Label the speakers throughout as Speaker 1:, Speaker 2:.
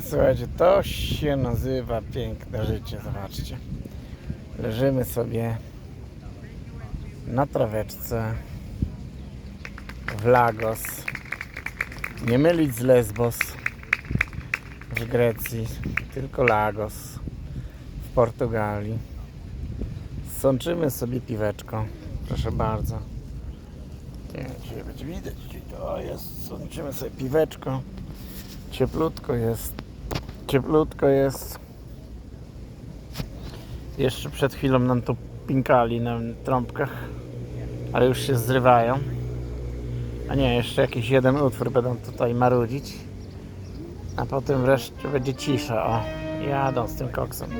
Speaker 1: Słuchajcie, to się nazywa piękne życie, zobaczcie. Leżymy sobie na traweczce w Lagos. Nie mylić z Lesbos w Grecji, tylko Lagos w Portugalii. Sączymy sobie piweczko, proszę bardzo. Nie wiem, będzie widać, to jest. Sączymy sobie piweczko. Cieplutko jest. Cieplutko jest. Jeszcze przed chwilą nam tu pinkali na trąbkach, ale już się zrywają. A nie, jeszcze jakiś jeden utwór będą tutaj marudzić. A potem wreszcie będzie cisza. O, jadą z tym koksem.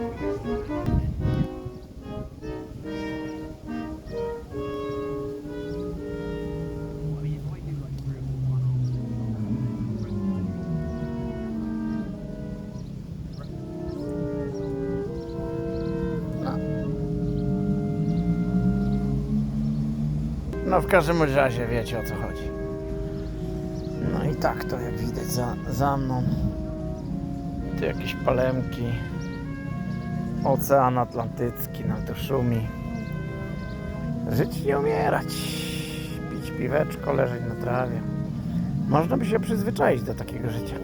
Speaker 1: No w każdym razie wiecie o co chodzi. No i tak to jak widać za, za mną. Tu jakieś palemki. Ocean Atlantycki nam tu szumi. Żyć nie umierać. Pić piweczko, leżeć na trawie. Można by się przyzwyczaić do takiego życia.